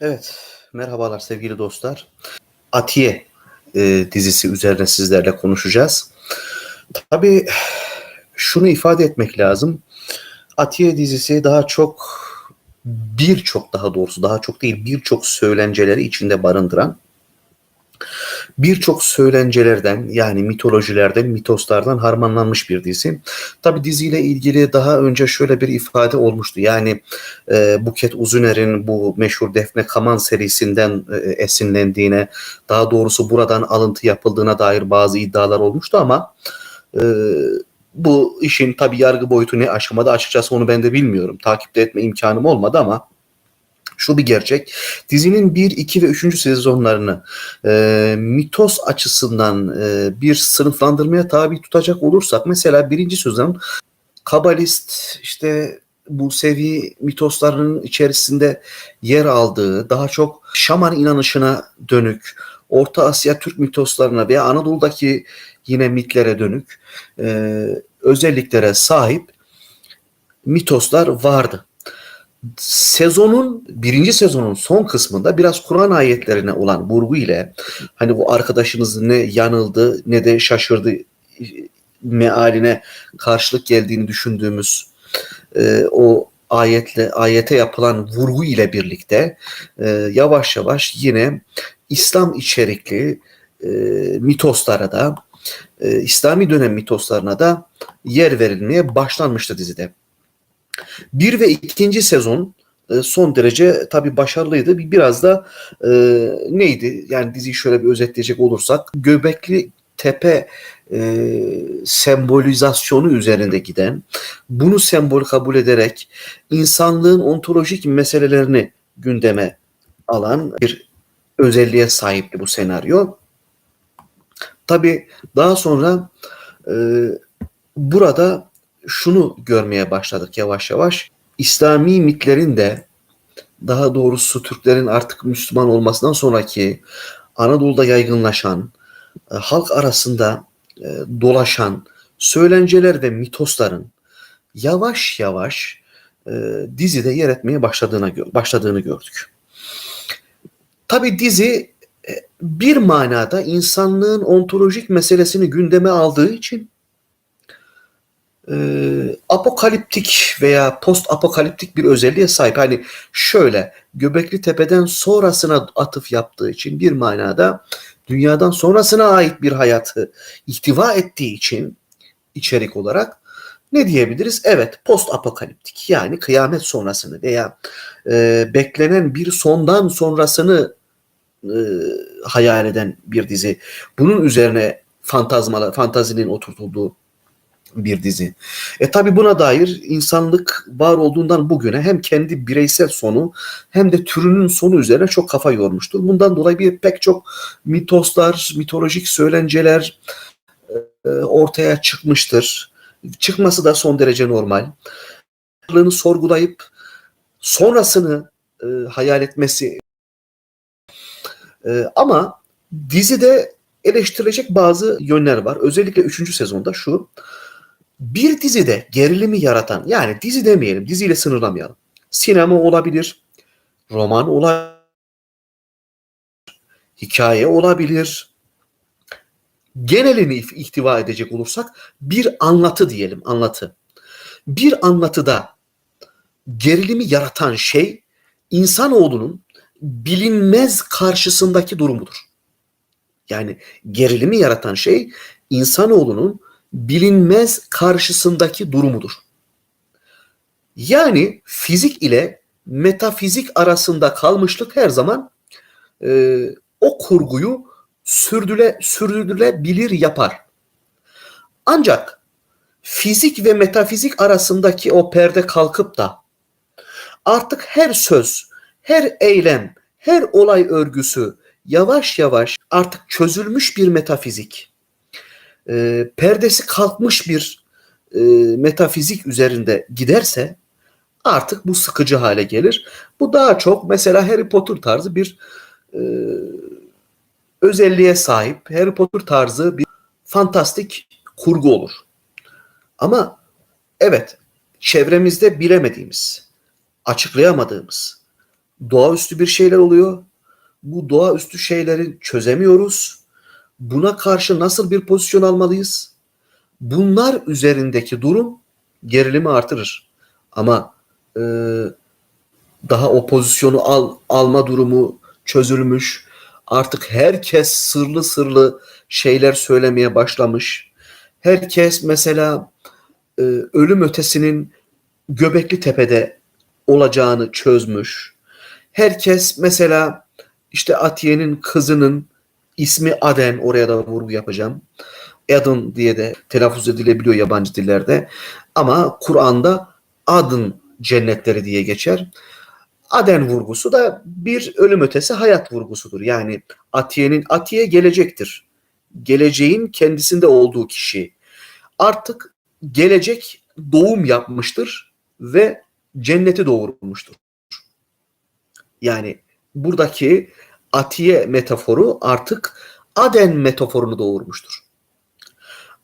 Evet, merhabalar sevgili dostlar. Atiye e, dizisi üzerine sizlerle konuşacağız. Tabii şunu ifade etmek lazım. Atiye dizisi daha çok birçok daha doğrusu daha çok değil birçok söylenceleri içinde barındıran birçok söylencelerden yani mitolojilerden, mitoslardan harmanlanmış bir dizi. Tabi diziyle ilgili daha önce şöyle bir ifade olmuştu. Yani e, Buket Uzuner'in bu meşhur Defne Kaman serisinden e, esinlendiğine, daha doğrusu buradan alıntı yapıldığına dair bazı iddialar olmuştu ama e, bu işin tabi yargı boyutu ne aşamada açıkçası onu ben de bilmiyorum. Takipte etme imkanım olmadı ama şu bir gerçek. Dizinin 1, 2 ve 3. sezonlarını e, mitos açısından e, bir sınıflandırmaya tabi tutacak olursak mesela birinci sezon kabalist işte bu sevi mitoslarının içerisinde yer aldığı daha çok şaman inanışına dönük Orta Asya Türk mitoslarına veya Anadolu'daki yine mitlere dönük e, özelliklere sahip mitoslar vardı sezonun birinci sezonun son kısmında biraz Kur'an ayetlerine olan vurgu ile hani bu arkadaşınız ne yanıldı ne de şaşırdı mealine karşılık geldiğini düşündüğümüz e, o ayetle ayete yapılan vurgu ile birlikte e, yavaş yavaş yine İslam içerikli e, mitoslara da e, İslami dönem mitoslarına da yer verilmeye başlanmıştı dizide. Bir ve ikinci sezon e, son derece tabii başarılıydı. Biraz da e, neydi? Yani diziyi şöyle bir özetleyecek olursak Göbekli Tepe e, sembolizasyonu üzerinde giden, bunu sembol kabul ederek insanlığın ontolojik meselelerini gündeme alan bir özelliğe sahipti bu senaryo. Tabi daha sonra e, burada şunu görmeye başladık yavaş yavaş. İslami mitlerin de daha doğrusu Türklerin artık Müslüman olmasından sonraki Anadolu'da yaygınlaşan, e, halk arasında e, dolaşan söylenceler ve mitosların yavaş yavaş e, dizide yer etmeye başladığına başladığını gördük. Tabi dizi bir manada insanlığın ontolojik meselesini gündeme aldığı için e, apokaliptik veya post apokaliptik bir özelliğe sahip. Hani şöyle Göbekli Tepe'den sonrasına atıf yaptığı için bir manada dünyadan sonrasına ait bir hayatı ihtiva ettiği için içerik olarak ne diyebiliriz? Evet post apokaliptik yani kıyamet sonrasını veya e, beklenen bir sondan sonrasını e, hayal eden bir dizi. Bunun üzerine fantazmalar, fantazinin oturtulduğu bir dizi. E tabi buna dair insanlık var olduğundan bugüne hem kendi bireysel sonu hem de türünün sonu üzerine çok kafa yormuştur. Bundan dolayı bir pek çok mitoslar, mitolojik söylenceler e, ortaya çıkmıştır. Çıkması da son derece normal. sorgulayıp sonrasını e, hayal etmesi e, ama dizide eleştirilecek bazı yönler var. Özellikle 3. sezonda şu bir dizide gerilimi yaratan yani dizi demeyelim diziyle sınırlamayalım. Sinema olabilir, roman olabilir, hikaye olabilir. Genelini ihtiva edecek olursak bir anlatı diyelim anlatı. Bir anlatıda gerilimi yaratan şey insanoğlunun bilinmez karşısındaki durumudur. Yani gerilimi yaratan şey insanoğlunun bilinmez karşısındaki durumudur. Yani fizik ile metafizik arasında kalmışlık her zaman e, o kurguyu sürdüle, sürdürülebilir yapar. Ancak fizik ve metafizik arasındaki o perde kalkıp da artık her söz, her eylem, her olay örgüsü yavaş yavaş artık çözülmüş bir metafizik, e, perdesi kalkmış bir e, metafizik üzerinde giderse artık bu sıkıcı hale gelir. Bu daha çok mesela Harry Potter tarzı bir e, özelliğe sahip. Harry Potter tarzı bir fantastik kurgu olur. Ama evet çevremizde bilemediğimiz, açıklayamadığımız, doğaüstü bir şeyler oluyor. Bu doğaüstü şeyleri çözemiyoruz. Buna karşı nasıl bir pozisyon almalıyız? Bunlar üzerindeki durum gerilimi artırır. Ama e, daha o pozisyonu al, alma durumu çözülmüş. Artık herkes sırlı sırlı şeyler söylemeye başlamış. Herkes mesela e, ölüm ötesinin Göbekli Tepe'de olacağını çözmüş. Herkes mesela işte Atiye'nin kızının ismi Aden oraya da vurgu yapacağım. Adın diye de telaffuz edilebiliyor yabancı dillerde. Ama Kur'an'da adın cennetleri diye geçer. Aden vurgusu da bir ölüm ötesi hayat vurgusudur. Yani Atiye'nin Atiye gelecektir. Geleceğin kendisinde olduğu kişi. Artık gelecek doğum yapmıştır ve cenneti doğurmuştur. Yani buradaki Atiye metaforu artık Aden metaforunu doğurmuştur.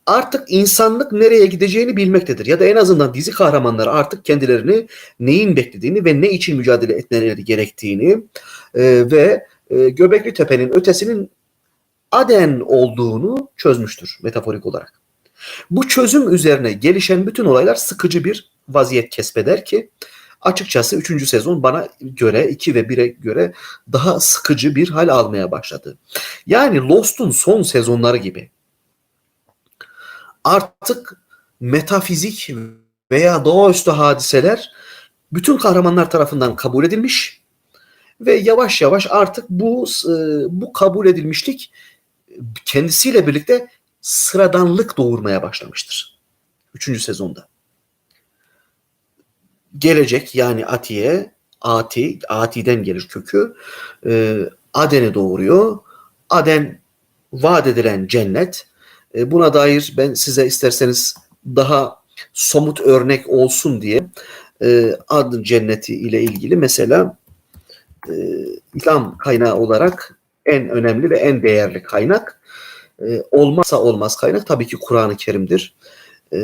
Artık insanlık nereye gideceğini bilmektedir. Ya da en azından dizi kahramanları artık kendilerini neyin beklediğini ve ne için mücadele etmeleri gerektiğini e, ve e, Göbekli Tepe'nin ötesinin Aden olduğunu çözmüştür metaforik olarak. Bu çözüm üzerine gelişen bütün olaylar sıkıcı bir vaziyet kesbeder ki açıkçası 3. sezon bana göre 2 ve 1'e göre daha sıkıcı bir hal almaya başladı. Yani Lost'un son sezonları gibi artık metafizik veya doğaüstü hadiseler bütün kahramanlar tarafından kabul edilmiş ve yavaş yavaş artık bu e, bu kabul edilmişlik kendisiyle birlikte sıradanlık doğurmaya başlamıştır. Üçüncü sezonda. Gelecek yani Atiye, Ati, Ati'den gelir kökü. E, Aden'i doğuruyor. Aden vaat edilen cennet. E, buna dair ben size isterseniz daha somut örnek olsun diye e, Adın cenneti ile ilgili mesela e, İslam kaynağı olarak en önemli ve en değerli kaynak e, olmazsa olmaz kaynak tabii ki Kur'an-ı Kerim'dir. E,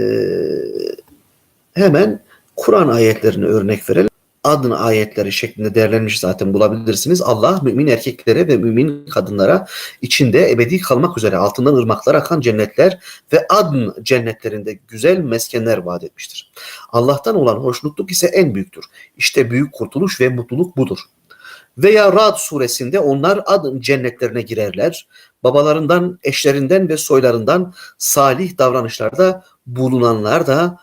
hemen Kur'an ayetlerini örnek verelim. Adın ayetleri şeklinde değerlenmiş zaten bulabilirsiniz. Allah mümin erkeklere ve mümin kadınlara içinde ebedi kalmak üzere altından ırmaklar akan cennetler ve adın cennetlerinde güzel meskenler vaat etmiştir. Allah'tan olan hoşnutluk ise en büyüktür. İşte büyük kurtuluş ve mutluluk budur. Veya Rad suresinde onlar adın cennetlerine girerler. Babalarından, eşlerinden ve soylarından salih davranışlarda bulunanlar da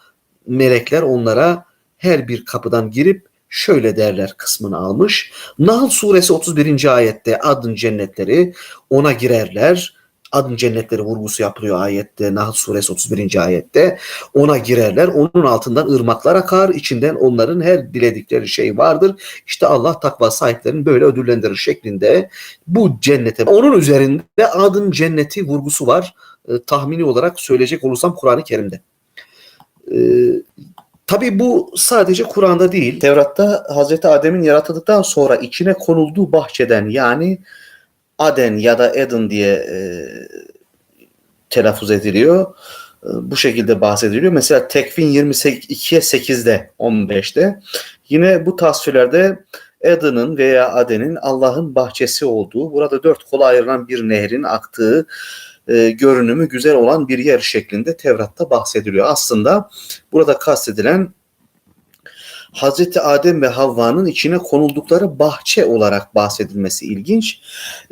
melekler onlara her bir kapıdan girip şöyle derler kısmını almış. Nahl suresi 31. ayette adın cennetleri ona girerler. Adın cennetleri vurgusu yapılıyor ayette. Nahl suresi 31. ayette. Ona girerler. Onun altından ırmaklar akar. içinden onların her diledikleri şey vardır. İşte Allah takva sahiplerini böyle ödüllendirir şeklinde bu cennete. Onun üzerinde adın cenneti vurgusu var. E, tahmini olarak söyleyecek olursam Kur'an-ı Kerim'de. E, Tabi bu sadece Kur'an'da değil. Tevrat'ta Hazreti Adem'in yaratıldıktan sonra içine konulduğu bahçeden yani Aden ya da Eden diye e, telaffuz ediliyor. E, bu şekilde bahsediliyor. Mesela Tekvin 22'ye 8'de 15'te yine bu tasvirlerde Eden'ın veya Aden'in Allah'ın bahçesi olduğu, burada dört kola ayrılan bir nehrin aktığı e, görünümü güzel olan bir yer şeklinde Tevrat'ta bahsediliyor. Aslında burada kastedilen Hazreti Adem ve Havva'nın içine konuldukları bahçe olarak bahsedilmesi ilginç.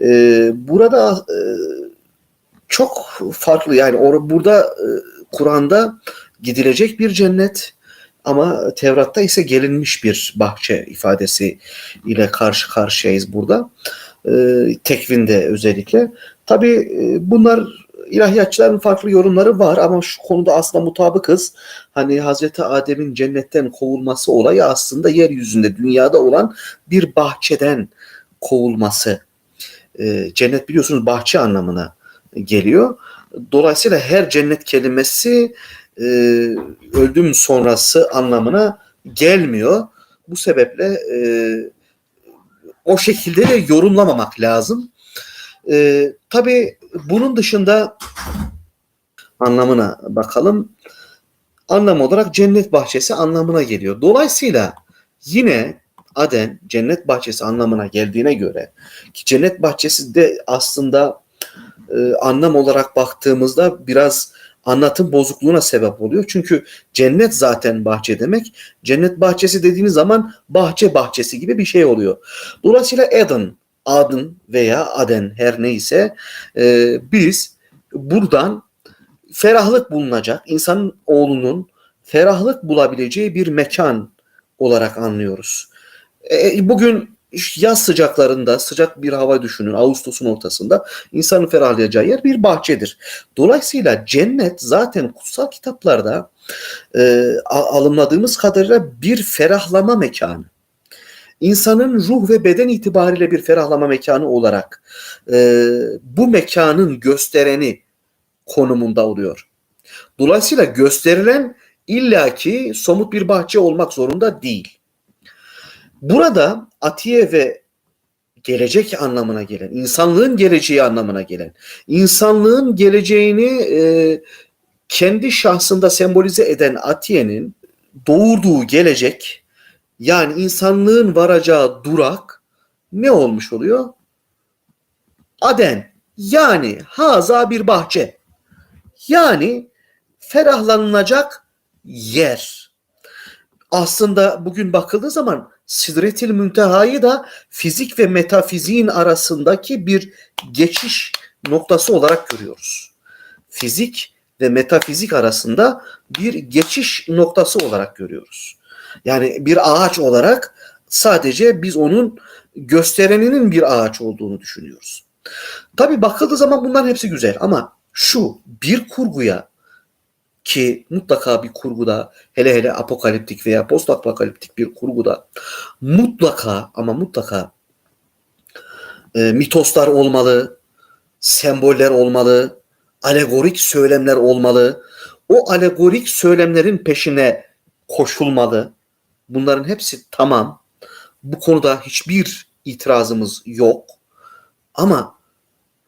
E, burada e, çok farklı yani or- burada e, Kur'an'da gidilecek bir cennet ama Tevrat'ta ise gelinmiş bir bahçe ifadesi ile karşı karşıyayız burada. E, tekvinde özellikle. Tabi e, bunlar ilahiyatçıların farklı yorumları var ama şu konuda aslında mutabıkız. Hani Hazreti Adem'in cennetten kovulması olayı aslında yeryüzünde, dünyada olan bir bahçeden kovulması. E, cennet biliyorsunuz bahçe anlamına geliyor. Dolayısıyla her cennet kelimesi e, öldüm sonrası anlamına gelmiyor. Bu sebeple e, o şekilde de yorumlamamak lazım. E, tabii bunun dışında anlamına bakalım. Anlam olarak cennet bahçesi anlamına geliyor. Dolayısıyla yine Aden cennet bahçesi anlamına geldiğine göre ki cennet bahçesi de aslında e, anlam olarak baktığımızda biraz anlatım bozukluğuna sebep oluyor. Çünkü cennet zaten bahçe demek. Cennet bahçesi dediğiniz zaman bahçe bahçesi gibi bir şey oluyor. Dolayısıyla Eden, Adın veya Aden her neyse e, biz buradan ferahlık bulunacak, insan oğlunun ferahlık bulabileceği bir mekan olarak anlıyoruz. E, bugün yaz sıcaklarında sıcak bir hava düşünün Ağustos'un ortasında insanın ferahlayacağı yer bir bahçedir. Dolayısıyla cennet zaten kutsal kitaplarda e, alımladığımız kadarıyla bir ferahlama mekanı. İnsanın ruh ve beden itibariyle bir ferahlama mekanı olarak e, bu mekanın göstereni konumunda oluyor. Dolayısıyla gösterilen illaki somut bir bahçe olmak zorunda değil. Burada atiye ve gelecek anlamına gelen, insanlığın geleceği anlamına gelen, insanlığın geleceğini e, kendi şahsında sembolize eden atiyenin doğurduğu gelecek, yani insanlığın varacağı durak ne olmuş oluyor? Aden, yani haza bir bahçe. Yani ferahlanılacak yer. Aslında bugün bakıldığı zaman Sidretil Münteha'yı da fizik ve metafiziğin arasındaki bir geçiş noktası olarak görüyoruz. Fizik ve metafizik arasında bir geçiş noktası olarak görüyoruz. Yani bir ağaç olarak sadece biz onun göstereninin bir ağaç olduğunu düşünüyoruz. Tabi bakıldığı zaman bunların hepsi güzel ama şu bir kurguya ki mutlaka bir kurguda hele hele apokaliptik veya post apokaliptik bir kurguda mutlaka ama mutlaka e, mitoslar olmalı, semboller olmalı, alegorik söylemler olmalı. O alegorik söylemlerin peşine koşulmalı. Bunların hepsi tamam. Bu konuda hiçbir itirazımız yok. Ama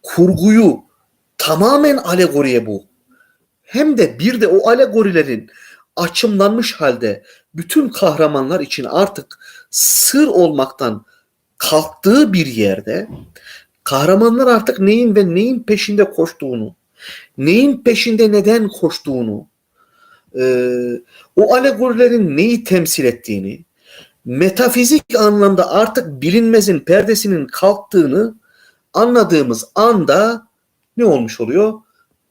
kurguyu tamamen alegoriye bu hem de bir de o alegorilerin açımlanmış halde bütün kahramanlar için artık sır olmaktan kalktığı bir yerde kahramanlar artık neyin ve neyin peşinde koştuğunu, neyin peşinde neden koştuğunu, e, o alegorilerin neyi temsil ettiğini, metafizik anlamda artık bilinmezin perdesinin kalktığını anladığımız anda ne olmuş oluyor?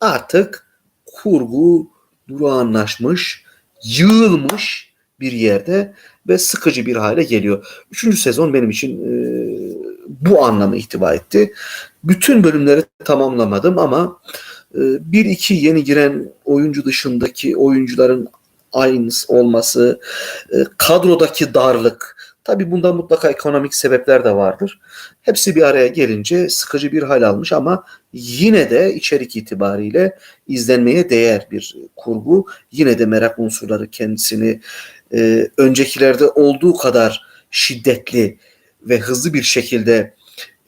Artık kurgu durağanlaşmış, yığılmış bir yerde ve sıkıcı bir hale geliyor. Üçüncü sezon benim için e, bu anlamı ihtiva etti. Bütün bölümleri tamamlamadım ama bir iki yeni giren oyuncu dışındaki oyuncuların aynı olması, e, kadrodaki darlık, Tabi bunda mutlaka ekonomik sebepler de vardır. Hepsi bir araya gelince sıkıcı bir hal almış ama yine de içerik itibariyle izlenmeye değer bir kurgu. Yine de merak unsurları kendisini e, öncekilerde olduğu kadar şiddetli ve hızlı bir şekilde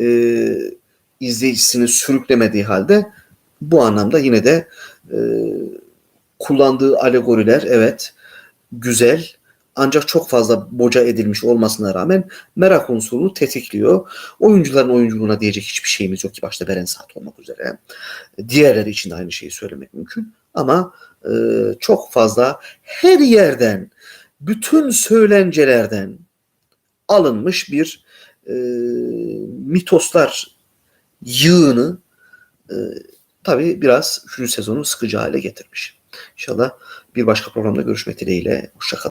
e, izleyicisini sürüklemediği halde bu anlamda yine de e, kullandığı alegoriler evet güzel ancak çok fazla boca edilmiş olmasına rağmen merak unsurunu tetikliyor. Oyuncuların oyunculuğuna diyecek hiçbir şeyimiz yok ki başta Beren Saat olmak üzere. Diğerleri için de aynı şeyi söylemek mümkün. Ama e, çok fazla her yerden, bütün söylencelerden alınmış bir e, mitoslar yığını e, tabii biraz 3. sezonu sıkıcı hale getirmiş. İnşallah bir başka programda görüşmek dileğiyle. Hoşçakalın.